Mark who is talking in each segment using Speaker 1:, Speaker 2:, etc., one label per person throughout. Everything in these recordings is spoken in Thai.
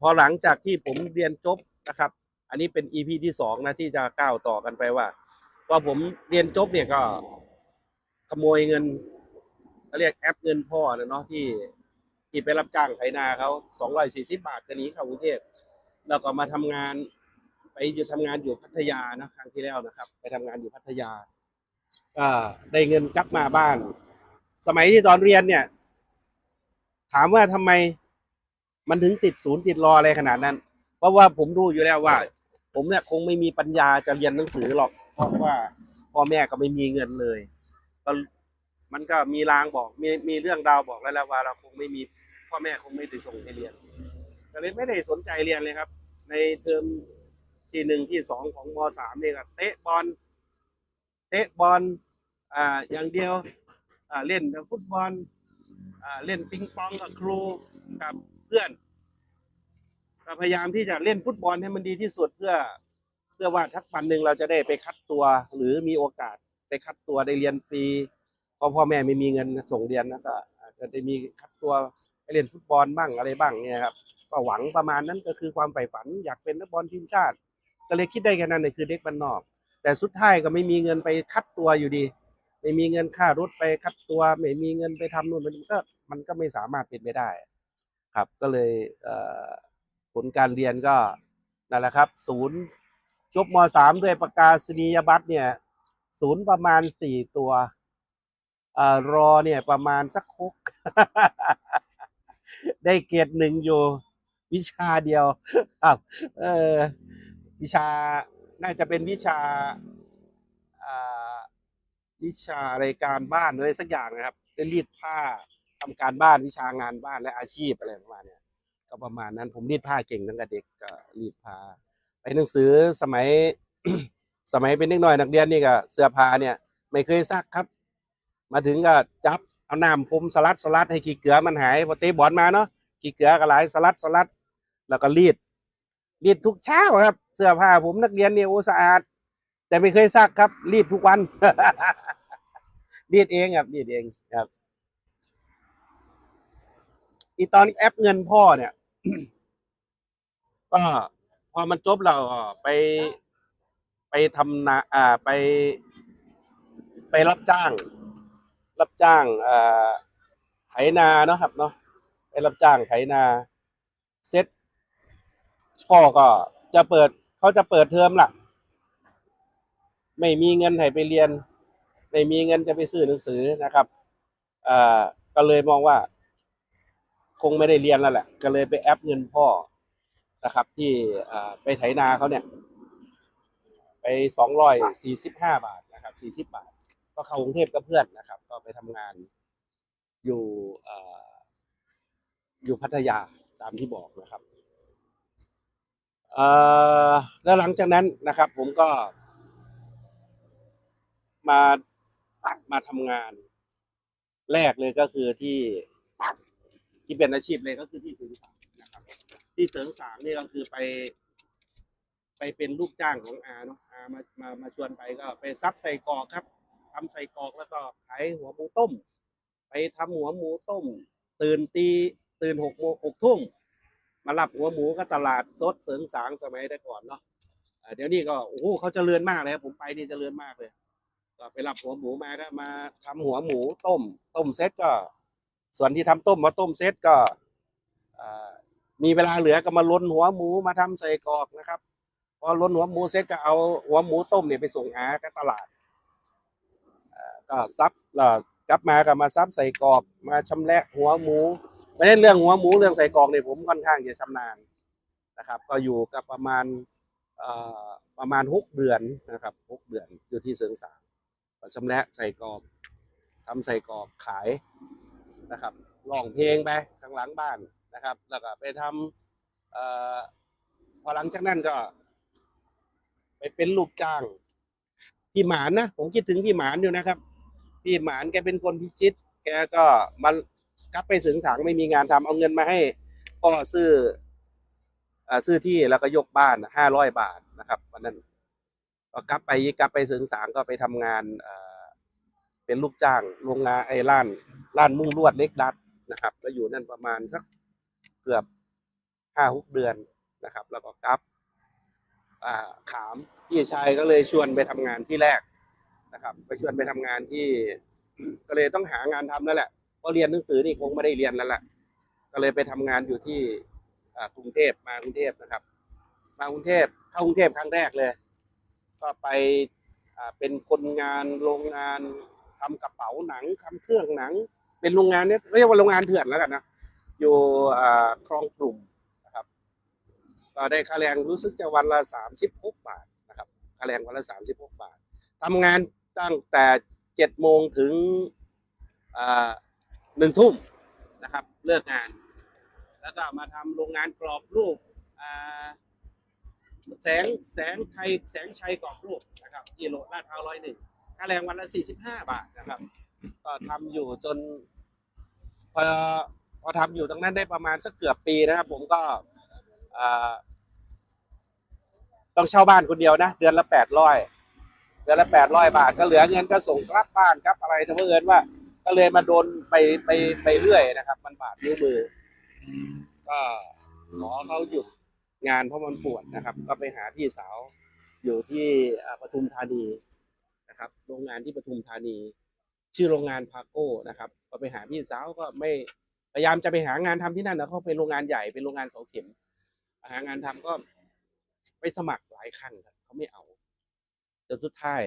Speaker 1: พอหลังจากที่ผมเรียนจบนะครับ อันนี้เป็น EP ที่สองนะที่จะก้าวต่อกันไปว่า ว่าผมเรียนจบเนี่ยก็ขโมยเงินเขาเรียกแอปเงินพ่อนะเนาะที่ที่ไปรับจ้างไถนาเขาสองร้อยสี่สิบาทก็หนีเข้ากรุงเทพแล้วก็มาทำงานไปอยู่ทำงานอยู่พัทยานะครั้งที่แล้วนะครับ ไปทำงานอยู่พัทยาก็ได้เงินกลับมาบ้าน สมัยที่ตอนเรียนเนี่ย ถามว่าทำไม มันถึงติดศูนย์ติดรออะไรขนาดนั้น เพราะว่าผมรู้อยู่แล้วว่า ผมเนี่ยคงไม่มีปัญญาจะเรียนหนังสือหรอก เพราะว่าพ่อแม่ก็ไม่มีเงินเลยก็มันก็มีรางบอกมีมีเรื่องราวบอกแล้วแหละว่าเราคงไม่มีพ่อแม่คงไม่ได้ส่งให้เรียนก็เลยไม่ได้สนใจเรียนเลยครับ ในเทอมที่หนึ่งที่สองของมสามนี่ก็เตะบอลเตะบอลอ่าอย่างเดียวอ่าเล่นฟุตบอลอ่าเล่นปิงปองกับครูกับ เพื่อนพยายามที่จะเล่นฟุตบอลให้มันดีที่สุดเพื่อ เพื่อว่าทักวันหนึ่งเราจะได้ไปคัดตัว หรือมีโอกาสไปคัดตัวได้เรียนฟรีเพราะพ่อแม่ไม่มีเงินส่งเรียนนะก็อาจจะได้มีคัดตัวไปเล่นฟุตบอลบ้างอะไรบ้างเนี่ยครับก็หวังประมาณนั้นก็คือความใฝ่ฝันอยากเป็นนักบอลทีมชาติ ก็เลยคิดได้แค่นั้นเลยคือเด็กบ้านนอก แต่สุดท้ายก็ไม่มีเงินไปคัดตัวอยู่ดี ไม่มีเงินค่ารถไปคัดตัว ไม่มีเงินไปทำนู่นมันก็มันก็ไม่สามารถเป็นไปได้ ครับก็เลยเผลการเรียนก็นั่นแหละครับศูนย์จบมสามด้วยประกาศนียบัตรเนี่ยศูนย์ประมาณสี่ตัวอรอเนี่ยประมาณสักหกได้เกรดหนึ่งอยู่วิชาเดียวครับเออวิชาน่าจะเป็นวิชาวิชาอะไรการบ้านอะไรสักอย่างนะครับเป็นรีดผ้า ทำการบ้านวิชางานบ้านและอาชีพอะไรประมาณเนี้ยก็ประมาณนั้นผมรีดผ้าเก่งตั้งแต่เด็กก็รีดผ้าไปหนังสือสมัย สมัยเป็นเด็กน้อยนักเรียนนี่ก็เสื้อผ้าเนี่ย ไม่เคยซักครับ มาถึงก็จับเอาน้ำพรมสลัดสลัดให้ขี้เกลือมันหายพอเตะบอลมาเนาะขี้เกลือก็ไหลายสลัดสลัด แล้วก็รีด รีดทุกเช้าครับ เสื้อผ้าผมนักเรียนเนี่ยโอ้สะอาด แต่ไม่เคยซักครับ รีดทุกวันรีดเองครับรีดเองครับ อีตอนแอปเงินพ่อเนี่ย ก็พอมันจบเราก็ไป ไปทำนาอ่าไป ไปรับจ้าง รับจ้างอ่าไถนาเนาะครับเนาะไปรับจ้างไถนาเซ็ตพ่อก็จะเปิดเขาจะเปิดเทอมล่ะ ไม่มีเงินให้ไปเรียน ไม่มีเงินจะไปซื้อหนังสือนะครับอ่าก็เลยมองว่า คงไม่ได้เรียนแล้วแหละ ก็เลยไปแอปเงินพ่อนะครับ ที่ไปไถนาเขาเนี่ย ไปสองร้อยสี่สิบห้าบาทนะครับสี่สิบบาท ก็เข้ากรุงเทพกับเพื่อนนะครับ ก็ไปทำงานอยู่ออยู่พัทยาตามที่บอกนะครับแล้วหลังจากนั้นนะครับ ผมก็มามาทำงานแรกเลยก็คือที่ ที่เป็นอาชีพเลยก็คือที่เสริงสางนะครับ ที่เสริงสางนี่ก็คือไป ไปเป็นลูกจ้างของอาเนาะอามามามาชวนไปก็ไปซับใส่กรอกครับทำใส่กรอกแล้วก็ขายหัวหมูต้ม ไปทำหัวหมูต้ม ตื่นตีตื่นหกโมงหกทุ่มมารับหัวหมูก็ตลาดสดเสริงสางสมัยแต่ก่อนเนาะเดี๋ยวนี้ก็โอ้โหเขาเจริญมากเลยครับผมไปนี่เจริญมากเลย ก็ไปรับหัวหมูมาก็มาทำหัวหมูต้ม ต้มเสร็จก็ ส่วนที่ทำต้มมาต้มเสร็จก็มีเวลาเหลือก็มาล้นหัวหมูมาทำใส่กรอกนะครับพอล้นหัวหมูเสร็จก็เอาหัวหมูต้มเนี่ยไปส่งหากับตลาดก็ซับกลับมาก็มาซับใส่กรอกมาชำแหละหัวหมูไม่ได้เรื่องหัวหมูเรื่องใส่กรอกเนี่ยผมค่อนข้างจะชำนาญนะครับ ก็อยู่กับประมาณประมาณหกเดือนนะครับหกเดือนอยู่ที่เสริงสางก็ชำแหละใส่กรอบทำใส่กรอบขาย นะครับร้องเพลงไปข้างหลังบ้านนะครับ แล้วก็ไปทำพอหลังจากนั้นก็ ไปเป็นลูกจ้างพี่หมานนะผมคิดถึงพี่หมานอยู่นะครับ พี่หมานแกเป็นคนพิจิต แกก็มากลับไปสึงสางไม่มีงานทำเอาเงินมาให้พ่อซื้อซื้อที่แล้วก็ยกบ้านห้าร้อยบาทนะครับวันนั้นก็กลับไปกลับไปสริงสางก็ไปทำงานเเป็นลูกจ้างโรงงานไอ้ร้านร้านมุ้งลวดเล็กดัดนะครับ ก็อยู่นั่นประมาณสักเกือบห้าหกเดือนนะครับ แล้วก็กลับขามพี่ชายก็เลยชวนไปทำงานที่แรกนะครับ ไปชวนไปทำงานที่ ก็เลยต้องหางานทำนั่นแหละเพราะเรียนหนังสือนี่คงไม่ได้เรียนแล้วแหละก็เลยไปทำงานอยู่ที่กรุงเทพมากรุงเทพนะครับ มากรุงเทพเข้ากรุงเทพครั้งแรกเลย ก็ไปเป็นคนงานโรงงาน ทำกระเป๋าหนังทำเครื่องหนัง เป็นโรงงานเนี้ยเรียกว่าโรงงานเถื่อนแล้วกันนะอยู่คลองกลุ่มนะครับก็ได้ค่าแรงรู้สึกจะวันละสามสิบหกบาทนะครับค่าแรงวันละสามสิบหกบาททำงานตั้งแต่เจ็ดโมงถึงหนึ่งทุ่มนะครับ เลิกงาน แล้วก็มาทำโรงงานกรอบรูปแสงแสงไทยแสงชัยกรอบรูปนะครับที่โลลาดพร้าวร้อยหนึ่ง ค่าแรงวันละสี่สิบห้าบาทนะครับ ก็ทำอยู่จน พอพอทำอยู่ตรงนั้นได้ประมาณสักเกือบปีนะครับ ผมก็อ่าต้องเช่าบ้านคนเดียวนะ เดือนละแปดร้อยเดือนละแปดร้อยบาท ก็เหลือเงินก็ส่งกลับบ้านครับอะไรแต่เพื่อนว่า ก็เลยมาโดนไปไปไปเรื่อยนะครับ มันบาดนิ้วมือ ก็ขอเขาหยุดงานเพราะมันปวดนะครับ ก็ไปหาพี่สาวอยู่ที่อ่าปทุมธานี นะครับโรงงานที่ปทุมธานี ชื่อโรงงานพาโก้นะครับก็ไปหาพี่สาวก็ไม่พยายามจะไปหางานทำที่นั่นนะเขาเป็นโรงงานใหญ่เป็นโรงงานเสาเข็ม หางานทำก็ไปสมัครหลายครั้งครับเขาไม่เอาจนสุดท้าย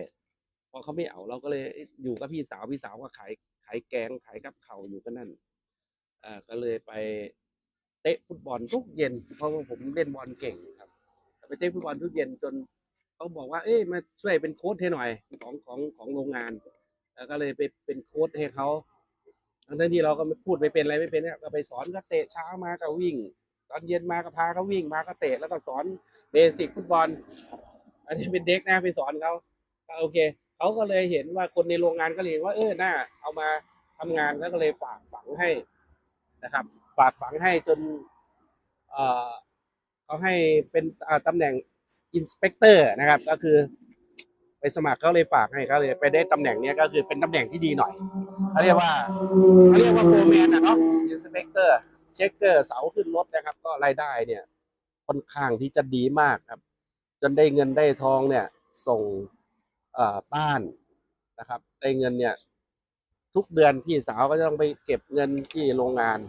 Speaker 1: พอเขาไม่เอาเราก็เลยอยู่กับพี่สาวพี่สาวก็ขายขายแกงขายกับเขาวอยู่กันนั่นอ่อก็เลยไปเตะฟุตบอลทุกเย็นเพราะว่าผมเล่นบอลเก่งครับไปเตะฟุตบอลทุกเย็นจน เขาบอกว่า เอ้ยมาช่วยเป็นโค้ชให้หน่อยของของของโรงงาน แล้วก็เลยไปเป็นโค้ชให้เขาทั้งที่เราก็พูดไม่เป็นอะไรไม่เป็นเนี่ยก็ไปสอนก็เตะเช้ามาก็วิ่ง ตอนเย็นมาก็พาเขาวิ่งมาก็เตะแล้วก็สอนเบสิกฟุตบอล อันนี้เป็นเด็กนะไปสอนเขาก็โอเคเขาก็เลยเห็นว่าคนในโรงงานก็เลยเห็นว่าเออหน่าเอามาทำงานแล้วก็เลยฝากฝังให้นะครับ ฝากฝังให้จนเอ่อเขาให้เป็นอ่าตำแหน่ง อินสเปกเตอร์นะครับ ก็คือไปสมัครเขาเลยฝากให้เขาเลยไปได้ตำแหน่งเนี้ยก็คือเป็นตำแหน่งที่ดีหน่อยเขาเรียกว่าเขาเรียกว่าโปรแมนนะเนาะอินสเปกเตอร์เช็คเกอร์เสาขึ้นรถนะครับ ก็รายได้เนี่ยค่อนข้างที่จะดีมากครับ จนได้เงินได้ทองเนี่ย ส่งบ้านนะครับ ได้เงินเนี่ยทุกเดือนพี่สาวก็จะต้องไปเก็บเงินที่โรงงาน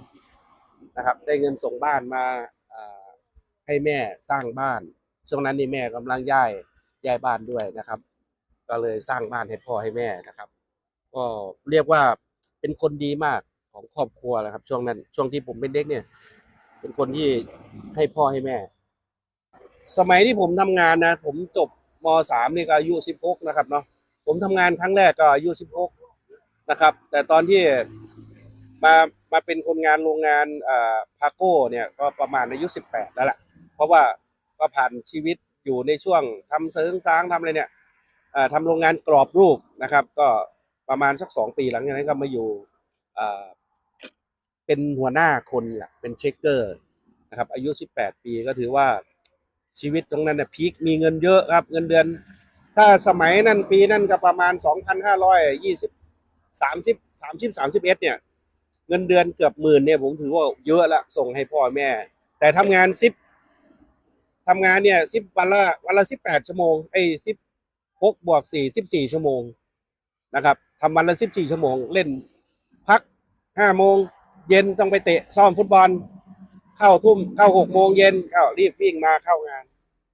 Speaker 1: นะครับ ได้เงินส่งบ้านมาให้แม่สร้างบ้าน ช่วงนั้นนี่แม่กำลังย้ายย้ายบ้านด้วยนะครับ ก็เลยสร้างบ้านให้พ่อให้แม่นะครับ ก็เรียกว่าเป็นคนดีมากของครอบครัวนะครับ ช่วงนั้น ช่วงที่ผมเป็นเด็กเนี่ย เป็นคนที่ให้พ่อให้แม่ สมัยที่ผมทำงานนะ ผมจบมสามนี่ก็อายุสิบหกนะครับเนาะผมทำงานครั้งแรกก็อายุสิบหกนะครับ แต่ตอนที่มามาเป็นคนงานโรงงานอ่าพาโก้เนี่ยก็ประมาณอายุสิบแปดแล้วแหละเพราะว่า ก็ผ่านชีวิตอยู่ในช่วงทำเสริงสร้างทำอะไรเนี่ยทำโรงงานกรอบรูปนะครับ ก็ประมาณสักสองปีหลังจากนั้นก็มาอยู่เป็นหัวหน้าคนแหละเป็นเช็คเกอร์นะครับ อายุสิบแปดปีก็ถือว่าชีวิตตรงนั้นเนี่ยพีคมีเงินเยอะครับ เงินเดือน ถ้าสมัยนั้นปีนั้นก็ประมาณสองพันห้าร้อยยี่สิบสามสิบสามสิบสามสิบเอ็ดเนี่ย เงินเดือนเกือบหมื่นเนี่ยผมถือว่าเยอะละส่งให้พ่อแม่ แต่ทำงานสิบ ทำงานเนี่ยสิบวันละวันละสิบแปดชั่วโมงไอ้สิบหกบวกสี่สิบสี่ชั่วโมงนะครับทำวันละสิบสี่ชั่วโมง เล่นพักห้าโมงเย็นต้องไปเตะซ้อมฟุตบอล เข้าทุ่มเข้าหกโมงเย็นก็รีบวิ่งมาเข้างาน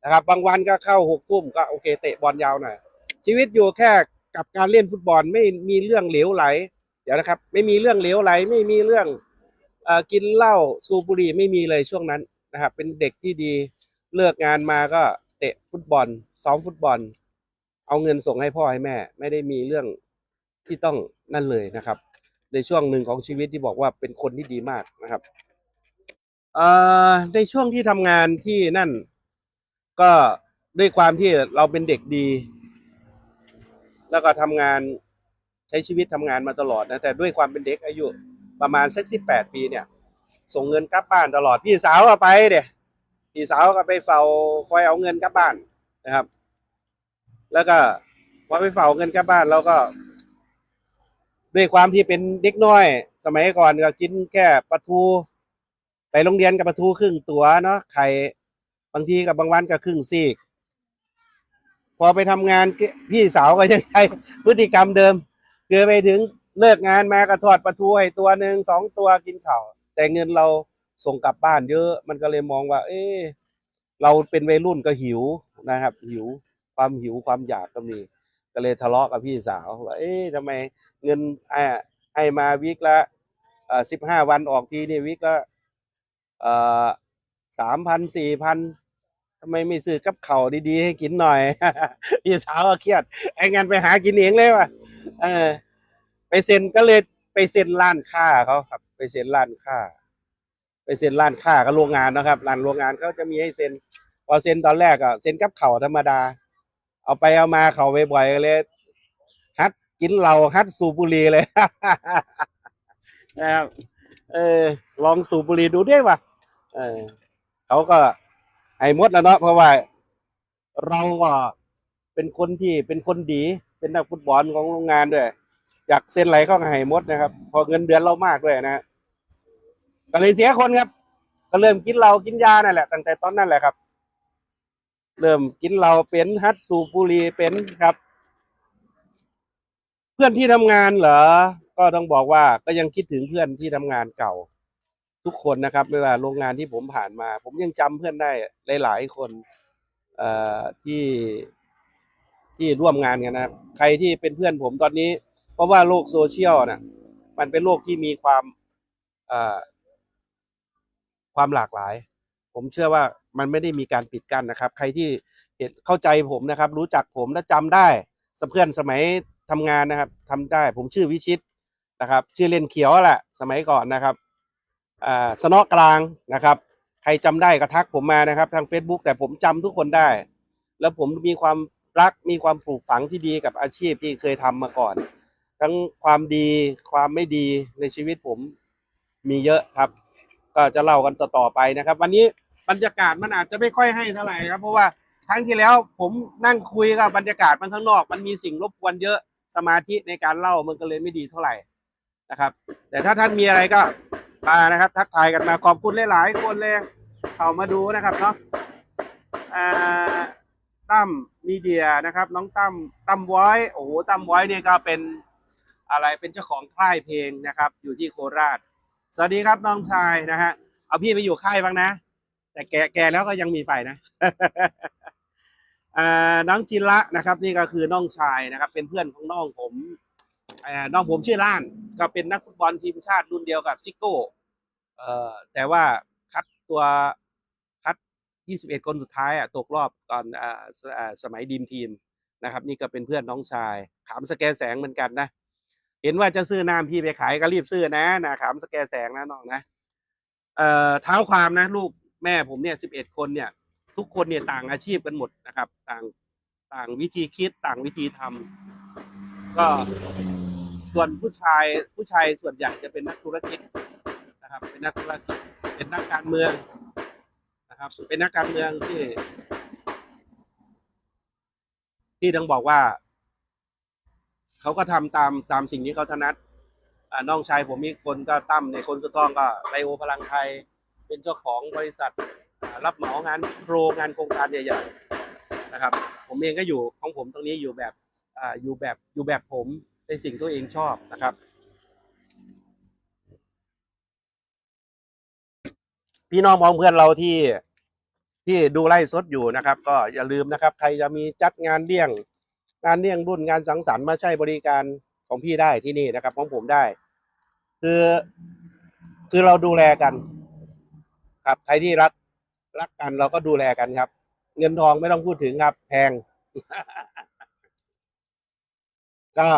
Speaker 1: นะครับ บางวันก็เข้าหกทุ่มก็โอเคเตะบอลยาวหน่อยชีวิตอยู่แค่กับการเล่นฟุตบอลไม่มีเรื่องเหลวไหล เดี๋ยวนะครับ ไม่มีเรื่องเหลวไหล ไม่มีเรื่องอ่อกินเหล้าสูบบุหรี่ไม่มีเลยช่วงนั้นนะครับ เป็นเด็กที่ดี เลิกงานมาก็เตะฟุตบอล ซ้อมฟุตบอล เอาเงินส่งให้พ่อให้แม่ ไม่ได้มีเรื่องที่ต้องนั่นเลยนะครับ ในช่วงหนึ่งของชีวิตที่บอกว่าเป็นคนที่ดีมากนะครับในช่วงที่ทำงานที่นั่น ก็ด้วยความที่เราเป็นเด็กดี แล้วก็ทำงานใช้ชีวิตทำงานมาตลอดนะแต่ด้วยความเป็นเด็กอายุประมาณสักสิบแปดปีเนี่ย ส่งเงินกลับบ้านตลอดพี่สาวก็ไปเดี๋ย พี่สาวก็ไปเฝ้าคอยเอาเงินกลับบ้านนะครับ แล้วก็พอไปเฝ้าเงินกลับบ้านเราก็ ด้วยความที่เป็นเด็กน้อย สมัยก่อนก็กินแค่ปลาทูไปโรงเรียนกับประทูครึ่งตัวเนาะไข่บางทีกับบางวันก็ครึ่งซีก พอไปทำงานพี่สาวก็ยังใช้พฤติกรรมเดิมคือไปถึงเลิกงานมาก็ทอดปลาทูให้ตัวหนึ่งสองตัวกินข้าวแต่เงินเรา ส่งกลับบ้านเยอะมันก็เลยมองว่า เอ๊ะเราเป็นวัยรุ่นก็หิวนะครับ หิวความหิวความอยากก็มี ก็เลยทะเลาะกับพี่สาวว่าเอ๊ะทำไมเงินอ่าให้มาวิกละอ่อสิบห้าวันออกทีนี่วิกละอ่อสามพันสี่พันทำไมไม่ซื้อกับเข่าวดีๆ ให้กินหน่อย พี่สาวก็เครียด ไอ้งานไปหากินเองเลยว่ะเออ ไปเซ็นก็เลยไปเซ็นร้านค้าเขาครับ ไปเซ็นร้านค้า ไปเซ็นร้านค้ากับโรงงานนะครับร้านโรงงานเขาจะมีให้เซ็นพอเซ็นตอนแรกอะเซ็นกับเข่าธรรมดา เอาไปเอามาเขาไปบ่อยๆเลยฮัดกินเหล้าฮัดสูบบุหรี่เลยนะครับเออลองสูบบุหรี่ดูด้วยว่ะเออเขาก็ให้มดแล้วเนาะเพราะว่า เราก็เป็นคนที่เป็นคนดี เป็นนักฟุตบอลของโรงงานด้วย อยากเซ็นอะไรก็ให้มดนะครับ พอเงินเดือนเรามากด้วยนะฮะ ก็เลยเสียคนครับ ก็เริ่มกินเหล้ากินยานั่นแหละตั้งแต่ตอนนั้นแหละครับ เริ่มกินเหล้าเป็นฮัดสูบบุหรี่เป็นครับ เพื่อนที่ทำงานเหรอ ก็ต้องบอกว่าก็ยังคิดถึงเพื่อนที่ทำงานเก่า ทุกคนนะครับไม่ว่าโรงงานที่ผมผ่านมา ผมยังจำเพื่อนได้หลาย ๆ คนเอ่อที่ที่ร่วมงานกันนะครับ ใครที่เป็นเพื่อนผมตอนนี้ เพราะว่าโลกโซเชียลน่ะ มันเป็นโลกที่มีความเอ่อ ความหลากหลาย ผมเชื่อว่ามันไม่ได้มีการปิดกั้นนะครับ ใครที่เห็นเข้าใจผมนะครับ รู้จักผมและจำได้สเพื่อนสมัยทำงานนะครับทำได้ผมชื่อวิชิตนะครับ ชื่อเล่นเขียวแหละสมัยก่อนนะครับอ่าสนอกลางนะครับ ใครจำได้ก็ทักผมมานะครับ ทาง Facebook แต่ผมจำทุกคนได้ แล้วผมมีความรักมีความปลูกฝังที่ดีกับอาชีพที่เคยทำมาก่อน ทั้งความดีความไม่ดีในชีวิตผมมีเยอะครับ ก็จะเล่ากันต่อๆไปนะครับ วันนี้บรรยากาศมันอาจจะไม่ค่อยให้เท่าไหร่ครับ เพราะว่าครั้งที่แล้วผมนั่งคุยกับบรรยากาศมันข้างนอก มันมีสิ่งรบกวนเยอะสมาธิในการเล่ามันก็เลยไม่ดีเท่าไหร่นะครับ แต่ถ้าท่านมีอะไรก็มานะครับ ทักทายกันมาขอบคุณหลายๆคนเลยเข้ามาดูนะครับเนาะอ่าตั้มมีเดียนะครับ น้องตั้มตั้มไว้โอ้โหตั้มไว้เนี่ยก็เป็นอะไรเป็นเจ้าของค่ายเพลงนะครับ อยู่ที่โคราช สวัสดีครับน้องชายนะฮะ เอาพี่ไปอยู่ค่ายบ้างนะ แต่แกแกแล้วก็ยังมีไปนะอ่าน้องจินละนะครับ นี่ก็คือน้องชายนะครับ เป็นเพื่อนของน้องผมน้องผมชื่อล้าน ก็เป็นนักฟุตบอลทีมชาติรุ่นเดียวกับซิโก้เอ่อแต่ว่าคัดตัวคัด 21 คนสุดท้ายอะตกรอบตอนอ่าสอ่าสมัยดีมทีมนะครับ นี่ก็เป็นเพื่อนน้องชาย ขามสแกแสงเหมือนกันนะ เห็นว่าจะซื้อน้ำพี่ไปขายก็รีบซื้อนะนะขามสแกแสงนะน้องนะเอ่อเท้าความนะลูกแม่ผมเนี่ยสิบเอ็ดคนเนี่ย ทุกคนเนี่ยต่างอาชีพกันหมดนะครับ ต่างต่างวิธีคิดต่างวิธีทำก็ส่วนผู้ชายผู้ชายส่วนใหญ่จะเป็นนักธุรกิจนะครับ เป็นนักธุรกิจเป็นนักการเมืองนะครับ เป็นนักการเมืองที่ ที่ต้องบอกว่า เขาก็ทำตามตามสิ่งที่เขาถนัดน้องชายผมมีคนก็ตั้มในคนสุดท้องก็ไลโอพลังไทย เป็นเจ้าของบริษัทรับเหมางานโครงงานโครงการใหญ่ๆนะครับ ผมเองก็อยู่ของผมตรงนี้อยู่แบบออยู่แบบอยู่แบบผมในสิ่งตัวเองชอบนะครับ พี่น้องมองเพื่อนเราที่ที่ดูไล่สดอยู่นะครับ ก็อย่าลืมนะครับ ใครจะมีจัดงานเลี้ยง งานเลี้ยงรุ่นงานสังสรรค์มาใช้บริการของพี่ได้ที่นี่นะครับ ของผมได้ คือคือเราดูแลกัน ครับใครที่รักรักกันเราก็ดูแลกันครับ เงินทองไม่ต้องพูดถึงครับ แพง ก็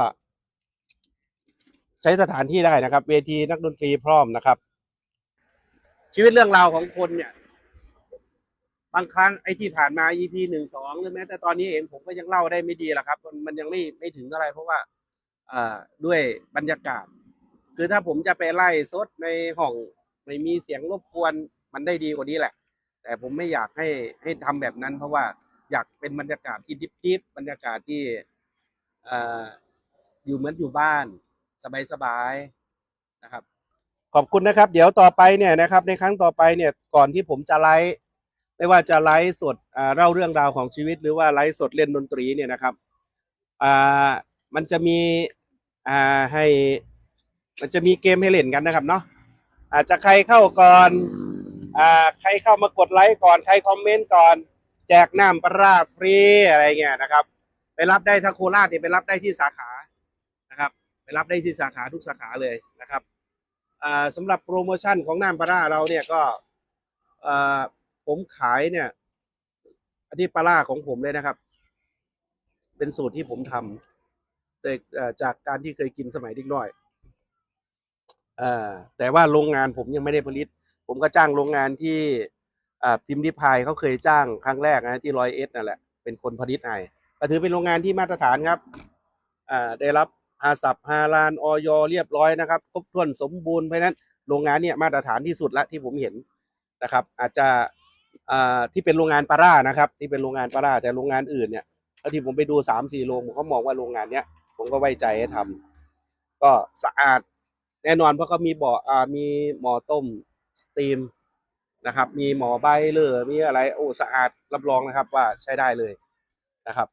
Speaker 1: ใช้สถานที่ได้นะครับ เวทีนักดนตรีพร้อมนะครับ ชีวิตเรื่องราวของคนเนี่ย บางครั้งไอ้ที่ผ่านมา EP หนึ่งสองหรือแม้แต่ตอนนี้เองผมก็ยังเล่าได้ไม่ดีหรอกครับ มันมันยังไม่ไม่ถึงเท่าไหรเพราะว่าอ่าด้วยบรรยากาศ คือถ้าผมจะไปไล่สดในห้องไม่มีเสียงรบกวนมันได้ดีกว่านี้แหละ แต่ผมไม่อยากให้ให้ทำแบบนั้น เพราะว่าอยากเป็นบรรยากาศที่ดิบๆบรรยากาศที่อ่ออยู่เหมือนอยู่บ้าน สบายๆนะครับ ขอบคุณนะครับ เดี๋ยวต่อไปเนี่ยนะครับ ในครั้งต่อไปเนี่ยก่อนที่ผมจะไลฟ์ ไม่ว่าจะไลฟ์สดเล่าเรื่องราวของชีวิต หรือว่าไลฟ์สดเล่นดนตรีเนี่ยนะครับอ่ามันจะมีอ่าให้มันจะมีเกมให้เล่นกันนะครับเนาะอาจจะใครเข้าก่อนอ่าใครเข้ามากดไลค์ก่อนใครคอมเมนต์ก่อน แจกน้ำปลาร้าฟรีอะไรเงี้ยนะครับ ไปรับได้ถ้าโคราชเนี่ยไปรับได้ที่สาขานะครับ ไปรับได้ที่สาขาทุกสาขาเลยนะครับอ่าสำหรับโปรโมชั่นของน้ำปลาร้าเราเนี่ยก็อ่า ผมขายเนี่ย อันนี้ปลาร้าของผมเลยนะครับ เป็นสูตรที่ผมทำโดยเอ่จากการที่เคยกินสมัยเด็กน้อยอแต่ว่าโรงงานผมยังไม่ได้ผลิต ผมก็จ้างโรงงานที่พิมพ์ริพายเขาเคยจ้างครั้งแรกนะที่ร้อยเอสนั่นแหละเป็นคนผลิตให้ก็ถือเป็นโรงงานที่มาตรฐานครับได้รับอาสับฮาลานออยเรียบร้อยนะครับครบถ้วนสมบูรณ์เพราะนั้นโรงงานเนี่ยมาตรฐานที่สุดละที่ผมเห็นนะครับ อาจจะ ที่เป็นโรงงานปลาร่านะครับ ที่เป็นโรงงานปลาร่าแต่โรงงานอื่นเนี่ยเท่าที่ผมไปดูสามสี่โรงผมก็มองว่าโรงงานเนี้ยผมก็ไว้ใจให้ทำก็สะอาดแน่นอนเพราะเขามีบ่ออ่ามีหมอต้มสตรีมนะครับ มีหมอใบเลอมีอะไรโอ้สะอาดรับรองนะครับ ว่าใช้ได้เลยนะครับ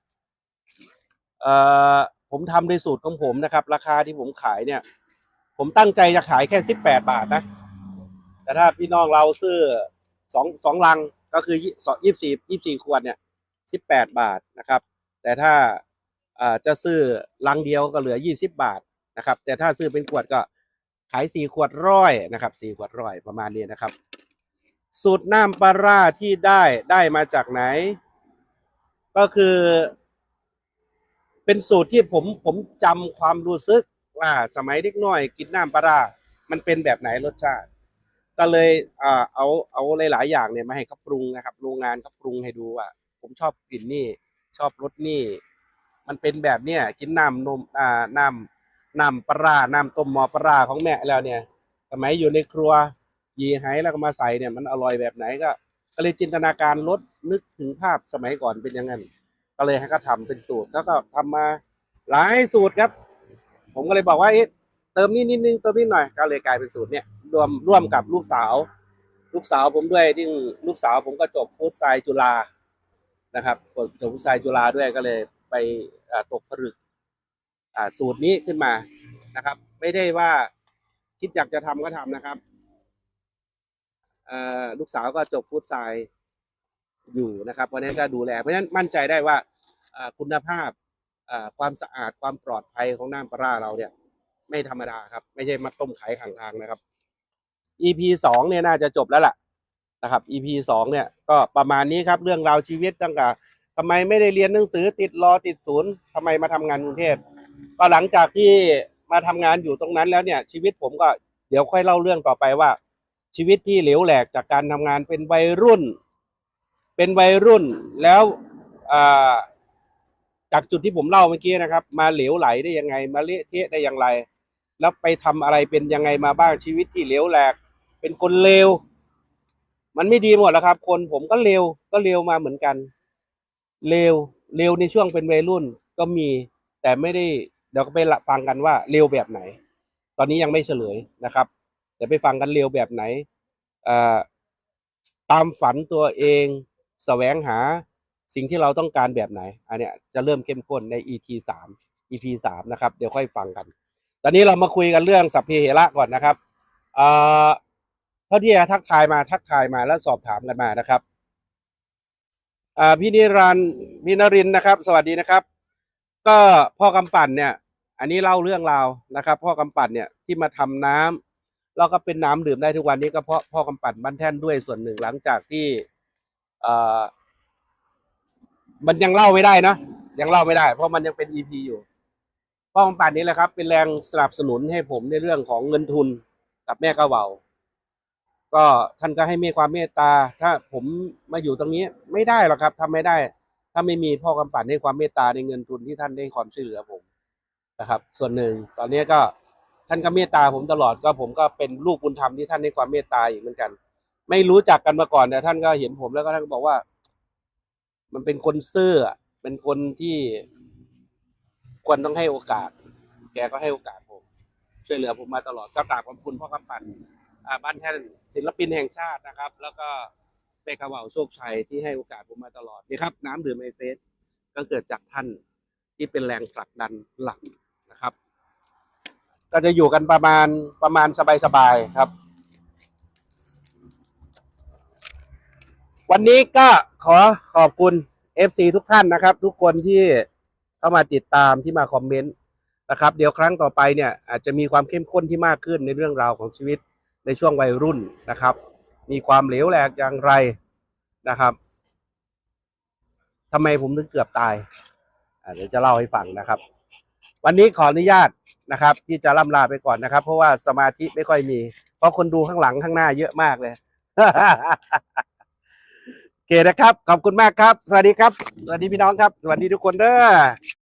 Speaker 1: เอ่อผมทำในสูตรของผมนะครับ ราคาที่ผมขายเนี่ย ผมตั้งใจจะขายแค่สิบแปดบาทนะ แต่ถ้าพี่น้องเราซื้อสองสองลัง ก็คือยี่สิบสี่ยี่สี่ขวดเนี่ยสิบแปดบาทนะครับ แต่ถ้าอ่าจะซื้อลังเดียวก็เหลือยี่สิบบาทนะครับ แต่ถ้าซื้อเป็นขวดก็ขายสี่ขวดร้อยนะครับสี่ขวดร้อยประมาณนี้นะครับ สูตรน้ำปลาร่าที่ได้ได้มาจากไหน ก็คือ เป็นสูตรที่ผมผมจำความรู้สึกว่าสมัยเด็กน้อย กินน้ำปลาร่ามันเป็นแบบไหนรสชาติ ก็เลยอ่าเอาเอาหลาย ๆ อย่างเนี่ยมาให้เขาปรุงนะครับ โรงงานเขาปรุงให้ดูว่า ผมชอบกลิ่นนี่ชอบรสนี่ มันเป็นแบบเนี้ยกินน้ำนมอ่าน้ำน้ำปลาน้ำต้มหมอปลาของแม่แล้วเนี่ยสมัยอยู่ในครัวยีไห้แล้วก็มาใส่เนี่ยมันอร่อยแบบไหนก็ก็เลยจินตนาการลดนึกถึงภาพสมัยก่อนเป็นยังไงก็เลยให้เขาทำเป็นสูตรแล้วก็ทำมาหลายสูตรครับ ผมก็เลยบอกว่าเอ๊ะเติมนี่นิดนึงเติมนิดหน่อยก็เลยกลายเป็นสูตรเนี่ย รวมร่วมกับลูกสาว ลูกสาวผมด้วยที่ลูกสาวผมก็จบฟู้ดไซน์จุฬานะครับจบฟู้ดไซน์จุฬาด้วยก็เลยไปอ่าตกผลึกอ่าสูตรนี้ขึ้นมานะครับ ไม่ได้ว่าคิดอยากจะทำก็ทำนะครับเอ่อลูกสาวก็จบฟู้ดไซน์อยู่นะครับเพราะฉะนั้นก็ดูแล เพราะฉะนั้นมั่นใจได้ว่าอ่าคุณภาพอ่าความสะอาดความปลอดภัยของน้ำปลาร้าเราเนี่ย ไม่ธรรมดาครับ ไม่ใช่มาต้มขายข้างทางนะครับ EP สองเนี่ยน่าจะจบแล้วล่ะนะครับ EP สองเนี่ยก็ประมาณนี้ครับเรื่องราวชีวิตตั้งแต่ทำไมไม่ได้เรียนหนังสือติดรอติดศูนย์ทำไมมาทำงานกรุงเทพก็หลังจากที่มาทำงานอยู่ตรงนั้นแล้วเนี่ย ชีวิตผมก็เดี๋ยวค่อยเล่าเรื่องต่อไปว่า ชีวิตที่เหลวแหลกจากการทำงานเป็นวัยรุ่น เป็นวัยรุ่นแล้วจากจุดที่ผมเล่าเมื่อกี้นะครับ มาเหลวไหลได้ยังไง มาเละเทะได้อย่างไร แล้วไปทำอะไรเป็นยังไงมาบ้างชีวิตที่เหลวแหลก เป็นคนเลว มันไม่ดีหมดแล้วครับ คนผมก็เลวก็เลวมาเหมือนกัน เลวเลวในช่วงเป็นวัยรุ่นก็มี แต่ไม่ได้เดี๋ยวก็ไปฟังกันว่าเลวแบบไหน ตอนนี้ยังไม่เฉลยนะครับเดี๋ยวไปฟังกันเลวแบบไหนตามฝันตัวเองแสวงหาสิ่งที่เราต้องการแบบไหน อันเนี้ยจะเริ่มเข้มข้นใน EP สาม EP สามนะครับ เดี๋ยวค่อยฟังกัน ตอนนี้เรามาคุยกันเรื่องสัพเพเหระก่อนนะครับอ่อ เท่าที่จะทักทายมาทักทายมาแล้วสอบถามกันมานะครับพี่นิรันต์พี่นรินทร์นะครับ สวัสดีนะครับ ก็พ่อกำปั่นเนี่ย อันนี้เล่าเรื่องราวนะครับ พ่อกำปั่นเนี่ยที่มาทำน้ำแล้วก็เป็นน้ำดื่มได้ทุกวันนี้ก็เพราะพ่อกำปั่นบ้านแท่นด้วยส่วนหนึ่งหลังจากที่มันยังเล่าไม่ได้นะยังเล่าไม่ได้ เพราะมันยังเป็น EP อยู่พ่อกำปั่นนี้แหละครับ เป็นแรงสนับสนุนให้ผมในเรื่องของเงินทุนกับแม่กระเบา ก็ท่านก็ให้มีความเมตตา ถ้าผมมาอยู่ตรงนี้ไม่ได้หรอกครับทำไม่ได้ ถ้าไม่มีพ่อกำปั่นให้ความเมตตาในเงินทุนที่ท่านได้ความช่วยเหลือผมนะครับ ส่วนหนึ่งตอนนี้ก็ท่านก็เมตตาผมตลอดก็ผมก็เป็นลูกบุญธรรมที่ท่านให้ความเมตตาอีกเหมือนกัน ไม่รู้จักกันมาก่อนแต่ท่านก็เห็นผมแล้วก็ท่านก็บอกว่า มันเป็นคนซื่อเป็นคนที่ควรต้องให้โอกาส แกก็ให้โอกาสผม ช่วยเหลือผมมาตลอดก็กราบขอบคุณพ่อกำปั่น บ้านแท่นศิลปินแห่งชาตินะครับ แล้วก็เป้กระเหว่าโชคชัยที่ให้โอกาสผมมาตลอดนี่ครับ น้ำดื่มไอเฟสก็เกิดจากท่านที่เป็นแรงผลักดันหลักนะครับ ก็จะอยู่กันประมาณประมาณสบายๆครับ วันนี้ก็ขอขอบคุณ FC ทุกท่านนะครับ ทุกคนที่เข้ามาติดตามที่มาคอมเมนต์นะครับ เดี๋ยวครั้งต่อไปเนี่ยอาจจะมีความเข้มข้นที่มากขึ้นในเรื่องราวของชีวิต ในช่วงวัยรุ่นนะครับ มีความเหลวแหลกอย่างไรนะครับทำไมผมถึงเกือบตายเดี๋ยวจะเล่าให้ฟังนะครับ วันนี้ขออนุญาตนะครับ ที่จะล่ำลาไปก่อนนะครับ เพราะว่าสมาธิไม่ค่อยมี เพราะคนดูข้างหลังข้างหน้าเยอะมากเลยโอเคนะครับ ขอบคุณมากครับ สวัสดีครับ สวัสดีพี่น้องครับ สวัสดีทุกคนเด้อ